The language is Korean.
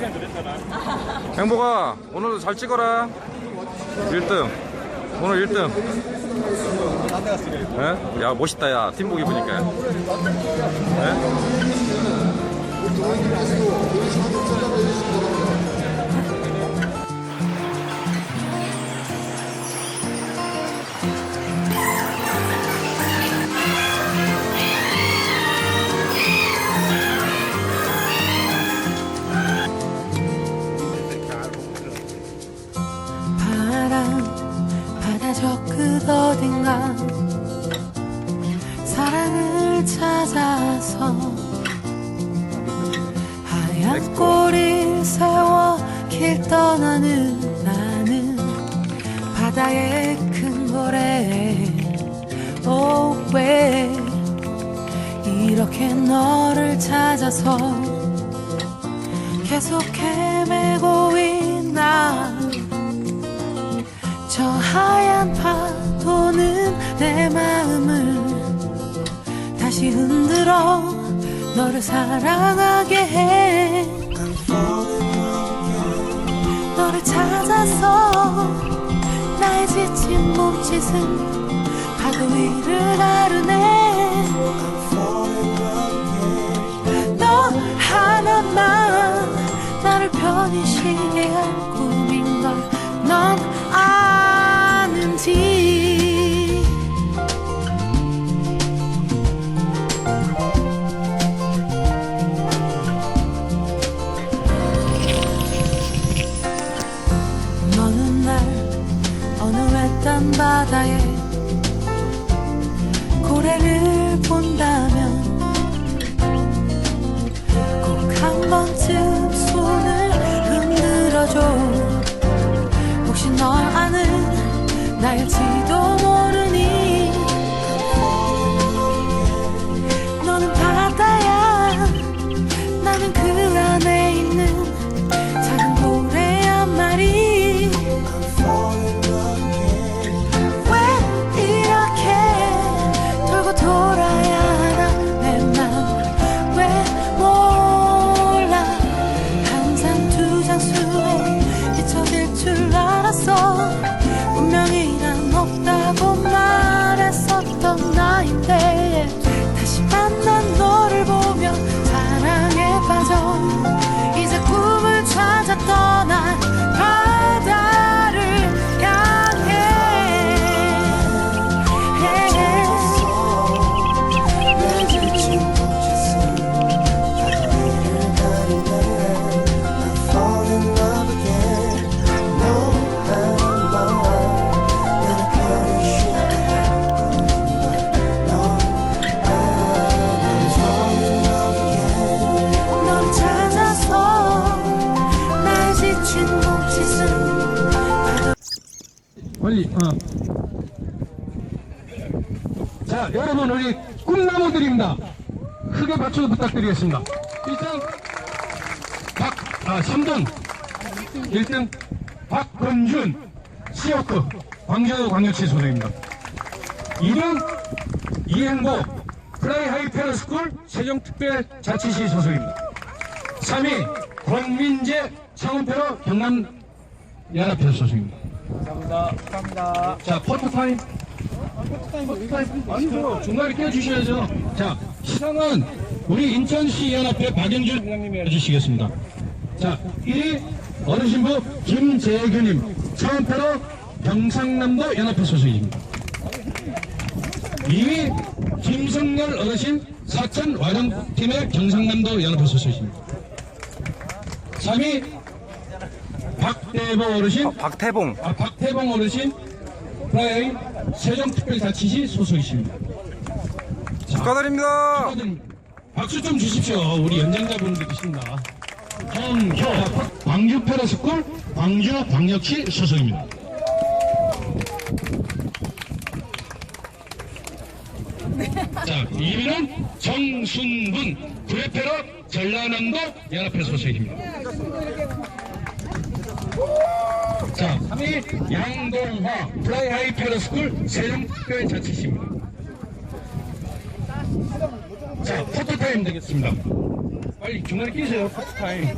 항상 그랬잖아. 행복아, 오늘도 잘 찍어라. 1등. 오늘 1등. 예? 야, 멋있다, 야. 팀복 입으니까. 어딘가 사랑을 찾아서 하얀 꼬리를 세워 길 떠나는 나는 바다의 큰 고래. 오왜 이렇게 너를 찾아서 계속 헤매고 있나? 저 하얀 파도는 내 마음을 다시 흔들어 너를 사랑하게 해. 너를 찾아서 나의 지친 몸짓은 파도 위를 나르네. 너 하나만 나를 편히 쉬게 할 꿈인 걸넌 아는지 바다에 고래를 본다면 꼭 한 번쯤 손을 흔들어줘. 혹시 널 아는 나일지 장수에 지쳐질 줄 알았어. 분명히 난 없다고 말했었던 나인데 다시 만난 너를 보며 사랑에 빠져 자 여러분 우리 꿈나무들입니다. 크게 박수 부탁드리겠습니다. 1등 박, 아 3등 1등 박건준 시어크 광주광역시 소속입니다. 2등 이행복 플라이 하이페러스쿨 세종특별자치시 소속입니다. 3위 권민재 창원패러 경남연합회 소속입니다. 자, 포토타임. 포토타임. 아니죠. 중간에 껴주셔야죠. 자, 시상은 우리 인천시 연합회 박영준 회장님이 해주시겠습니다. 자, 1위 어르신부 김재규님, 처음표로 경상남도 연합회 소속입니다. 2위 김성열 어르신 사천 와정팀의 경상남도 연합회 소속입니다. 3위 박대보 어르신 박태봉 아, 박태봉 어르신 프라이 세종특별자치시 소속이십니다. 축하드립니다 축하드립니다. 박수 좀 주십시오. 우리 연장자분들이십니다. 정효 광주 패러스쿨 광주 광역시 소속입니다. 자, 2위는 정순분 구례패러 전라남도 연합회 소속입니다. 자, 3위 양동화 플라이하이 패러스쿨 세종특별자치시입니다. 자, 포토타임 되겠습니다. 빨리 중간에 끼세요, 포토타임.